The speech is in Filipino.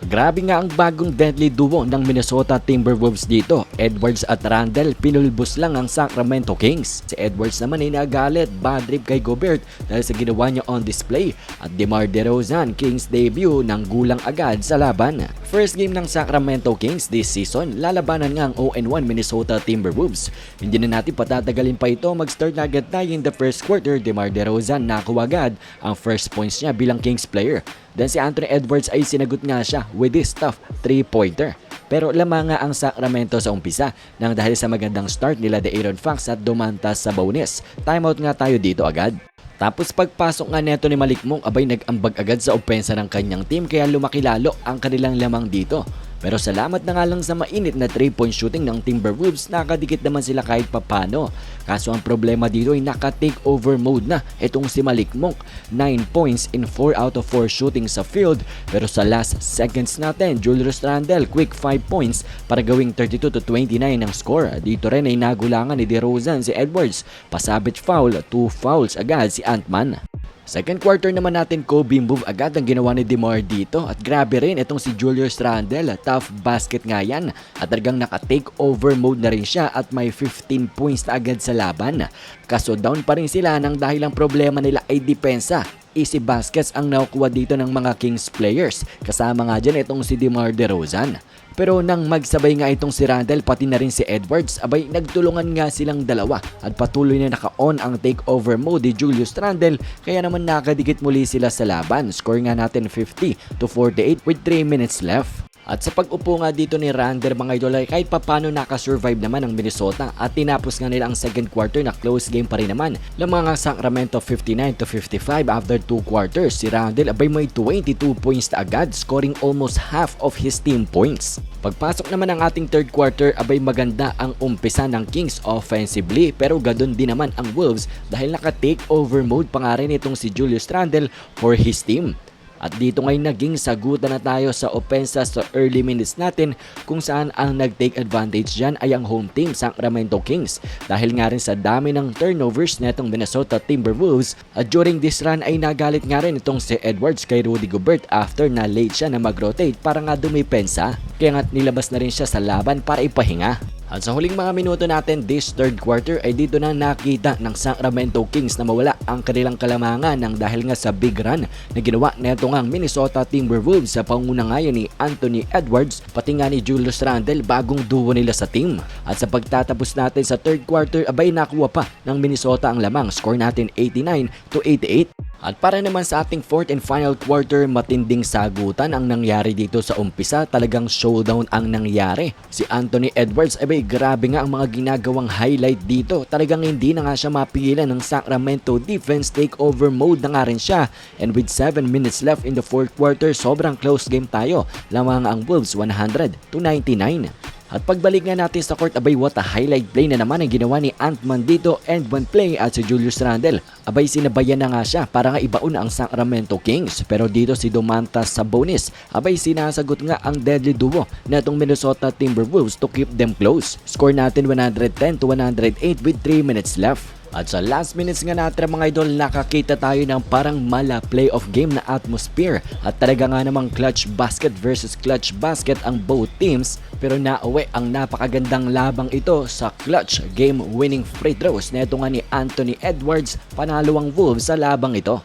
Grabe nga ang bagong deadly duo ng Minnesota Timberwolves dito. Edwards at Randall pinulbos lang ang Sacramento Kings. Si Edwards naman ay nagalit bad trip kay Gobert dahil sa ginawa niya on display. At DeMar DeRozan Kings debut ng gulang agad sa laban. First game ng Sacramento Kings this season, lalabanan nga ang 0-1 Minnesota Timberwolves. Hindi na natin patatagalin pa ito, mag-start na agad tayo in the first quarter. DeMar DeRozan nakuha agad ang first points niya bilang Kings player. Then si Anthony Edwards ay sinagot nga siya with this tough 3-pointer. Pero lamang nga ang Sacramento sa umpisa nang dahil sa magandang start nila de Aaron Fox at Domantas sa bonus. Timeout nga tayo dito agad. Tapos pagpasok nga neto ni Malikmong abay nag-ambag agad sa opensa ng kanyang team kaya lumaki lalo ang kanilang lamang dito. Pero salamat na nga lang sa mainit na 3-point shooting ng Timberwolves, nakadikit naman sila kahit papano. Kaso ang problema dito ay naka-take over mode na itong si Malik Monk. 9 points in 4 out of 4 shooting sa field. Pero sa last seconds natin, Julius Randle quick 5 points para gawing 32 to 29 ang score. Dito rin ay nagulangan ni DeRozan si Edwards. Pasabit foul, 2 fouls agad si Antman. Second quarter naman natin Kobe move agad ang ginawa ni DeMar dito at grabe rin itong si Julius Randle, tough basket nga yan at talagang naka-take over mode na rin siya at may 15 points na agad sa laban. Kaso down pa rin sila nang dahil ang problema nila ay depensa. Easy baskets ang nakukuha dito ng mga Kings players. Kasama nga dyan itong si DeMar DeRozan. Pero nang magsabay nga itong si Randall pati na rin si Edwards, abay nagtulungan nga silang dalawa at patuloy na naka-on ang takeover mode ni Julius Randle kaya naman nakadikit muli sila sa laban. Score nga natin 50 to 48 with 3 minutes left. At sa pag-upo nga dito ni Rander mga idol ay kahit papano nakasurvive naman ang Minnesota at tinapos nga nila ang second quarter na close game pa rin naman. Lamang nga Sacramento 59 to 55 after 2 quarters. Si Randall abay may 22 points na agad scoring almost half of his team points. Pagpasok naman ng ating third quarter abay maganda ang umpisa ng Kings offensively pero gadon din naman ang Wolves dahil naka-take over mode pa nga rin itong si Julius Randle for his team. At dito ngay naging sagutan na tayo sa opensa sa early minutes natin kung saan ang nag-take advantage dyan ay ang home team Sacramento Kings dahil nga rin sa dami ng turnovers netong Minnesota Timberwolves at during this run ay nagalit nga rin itong si Edwards kay Rudy Gobert after na late siya na mag-rotate para nga dumipensa kaya nga nilabas na rin siya sa laban para ipahinga. At sa huling mga minuto natin this third quarter ay dito na nakita ng Sacramento Kings na mawala ang kanilang kalamangan ng dahil nga sa big run na ginawa neto ngang Minnesota Timberwolves sa panguna ngayon ni Anthony Edwards pati nga ni Julius Randle bagong duo nila sa team. At sa pagtatapos natin sa third quarter abay nakuha pa ng Minnesota ang lamang score natin 89 to 88. At para naman sa ating fourth and final quarter, matinding sagutan ang nangyari dito sa umpisa. Talagang showdown ang nangyari. Si Anthony Edwards, abay grabe nga ang mga ginagawang highlight dito. Talagang hindi na nga siya mapigilan ng Sacramento defense takeover mode na nga rin siya. And with 7 minutes left in the fourth quarter, sobrang close game tayo. Lamang ang Wolves 100 to 99. At pagbalik nga natin sa court, abay what a highlight play na naman ang ginawa ni Antman dito and one play at si Julius Randle. Abay sinabayan na nga siya para nga ibaon ang Sacramento Kings. Pero dito si Domantas sa bonus, abay sinasagot nga ang deadly duo na itong Minnesota Timberwolves to keep them close. Score natin 110 to 108 with 3 minutes left. At sa last minutes nga natin mga idol, nakakita tayo ng parang mala playoff game na atmosphere. At talaga nga namang clutch basket versus clutch basket ang both teams. Pero nauwi ang napakagandang labang ito sa clutch game winning free throws na ito nga ni Anthony Edwards. Panalo ang Wolves sa labang ito.